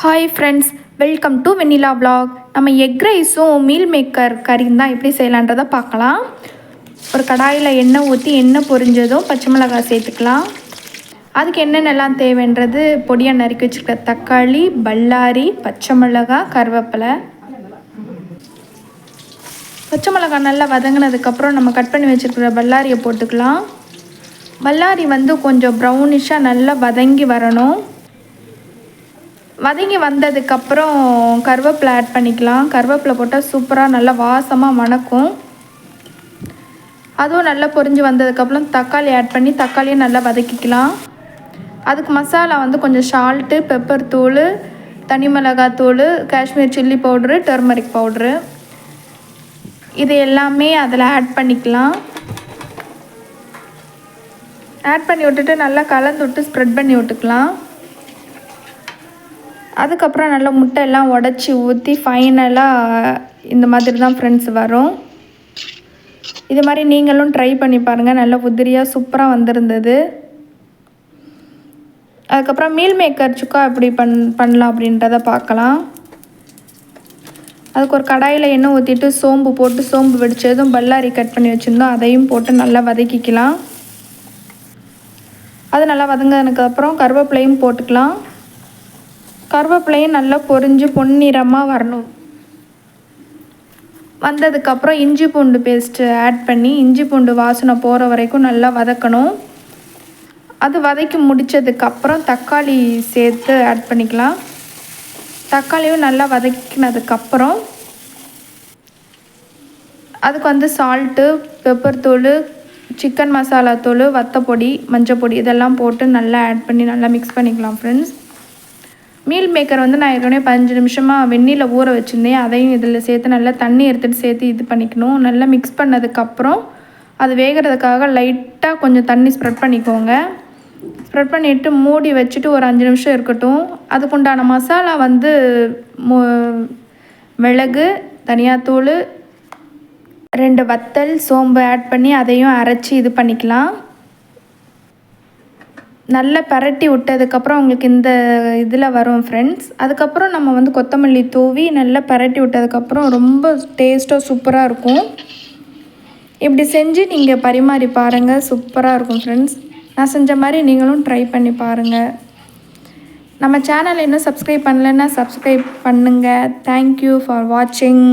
Hi friends welcome to Vennila blog நம்ம egg ரைஸும் meal maker கறியும் தான் எப்படி செய்யலான்றதை பார்க்கலாம். ஒரு கடாயில் எண்ணெய் ஊற்றி எண்ணெய் பொரிஞ்சதும் பச்சை மிளகாய் சேர்த்துக்கலாம். அதுக்கு என்னென்னலாம் தேவைன்றது பொடியாக நறுக்கி வச்சுருக்க தக்காளி பல்லாரி பச்சை மிளகாய் கருவேப்பிலை. பச்சை மிளகாய் நல்லா வதங்கினதுக்கப்புறம் நம்ம கட் பண்ணி வச்சுருக்கிற பல்லாரியை போட்டுக்கலாம். பல்லாரி வந்து கொஞ்சம் ப்ரௌனிஷாக நல்லா வதங்கி வரணும். வதங்கி வந்ததுக்கப்புறம் கருவேப்பிலை ஆட் பண்ணிக்கலாம். கருவேப்பிலை போட்டால் சூப்பராக நல்லா வாசமாக மணக்கும் அதுவும் நல்லா பொரிஞ்சு வந்ததுக்கப்புறம் தக்காளி ஆட் பண்ணி தக்காளியும் நல்லா வதக்கிக்கலாம். அதுக்கு மசாலா வந்து கொஞ்சம் சால்ட்டு பெப்பர் தூள் தனி மிளகாய் தூள் Kashmir chilli powder turmeric powder இது எல்லாமே அதில் ஆட் பண்ணிக்கலாம். ஆட் பண்ணி விட்டுட்டு நல்லா கலந்து விட்டு ஸ்ப்ரெட் பண்ணி விட்டுக்கலாம். அதுக்கப்புறம் நல்லா முட்டை எல்லாம் உடச்சி ஊற்றி ஃபைனலாக இந்த மாதிரி தான் ஃப்ரெண்ட்ஸ் வரும். இது மாதிரி நீங்களும் ட்ரை பண்ணி பாருங்கள் நல்லா உதிரியாக சூப்பராக வந்திருந்தது. அதுக்கப்புறம் மீல் மேக்கர் சுக்கா எப்படி பண் பண்ணலாம் அப்படின்றத பார்க்கலாம். அதுக்கு ஒரு கடாயில் எண்ணெய் ஊற்றிட்டு சோம்பு போட்டு சோம்பு வெடிச்சதும் பல்லாரி கட் பண்ணி வச்சுருந்தோம். அதையும் போட்டு நல்லா வதக்கிக்கலாம். அது நல்லா வதங்கினதுக்கப்புறம் கருவேப்பிலையும் போட்டுக்கலாம். கருவேப்பிலையும் நல்லா பொரிஞ்சு பொன்னிறமாக வரணும். வந்ததுக்கப்புறம் இஞ்சி பூண்டு பேஸ்ட்டு ஆட் பண்ணி இஞ்சி பூண்டு வாசனை போகிற வரைக்கும் நல்லா வதக்கணும். அது வதக்கி முடித்ததுக்கப்புறம் தக்காளி சேர்த்து ஆட் பண்ணிக்கலாம். தக்காளியும் நல்லா வதக்கினதுக்கப்புறம் அதுக்கு வந்து சால்ட்டு பெப்பர் தூள் சிக்கன் மசாலா தூள் வத்தப்பொடி மஞ்சப்பொடி இதெல்லாம் போட்டு நல்லா ஆட் பண்ணி நல்லா மிக்ஸ் பண்ணிக்கலாம் ஃப்ரெண்ட்ஸ் மீல் மேக்கர் வந்து நான் ஏற்கனவே பதினஞ்சு நிமிஷமாக வெந்நீரில் ஊற வச்சுருந்தேன். அதையும் இதில் சேர்த்து நல்லா தண்ணி எடுத்துகிட்டு சேர்த்து இது பண்ணிக்கணும். நல்லா மிக்ஸ் பண்ணதுக்கப்புறம் அது வேகிறதுக்காக லைட்டாக கொஞ்சம் தண்ணி ஸ்ப்ரெட் பண்ணிக்கோங்க. ஸ்ப்ரெட் பண்ணிவிட்டு மூடி வச்சுட்டு ஒரு அஞ்சு நிமிஷம் இருக்கட்டும். அதுக்குண்டான மசாலா வந்து மு மிளகு தனியாத்தூள் ரெண்டு வத்தல் சோம்பு ஆட் பண்ணி அதையும் அரைச்சி இது பண்ணிக்கலாம். நல்லா பரட்டி விட்டதுக்கப்புறம் உங்களுக்கு இந்த இதில் வரும் ஃப்ரெண்ட்ஸ் அதுக்கப்புறம் நம்ம வந்து கொத்தமல்லி தூவி நல்லா பரட்டி விட்டதுக்கப்புறம் ரொம்ப டேஸ்ட்டாக சூப்பராக இருக்கும். இப்படி செஞ்சு நீங்கள் பரிமாறி பாருங்கள் சூப்பராக இருக்கும் ஃப்ரெண்ட்ஸ் நான் செஞ்ச மாதிரி நீங்களும் ட்ரை பண்ணி பாருங்கள் நம்ம சேனல் இன்னும் சப்ஸ்கிரைப் பண்ணலைன்னா சப்ஸ்கிரைப் பண்ணுங்கள் தேங்க்யூ ஃபார் வாட்சிங்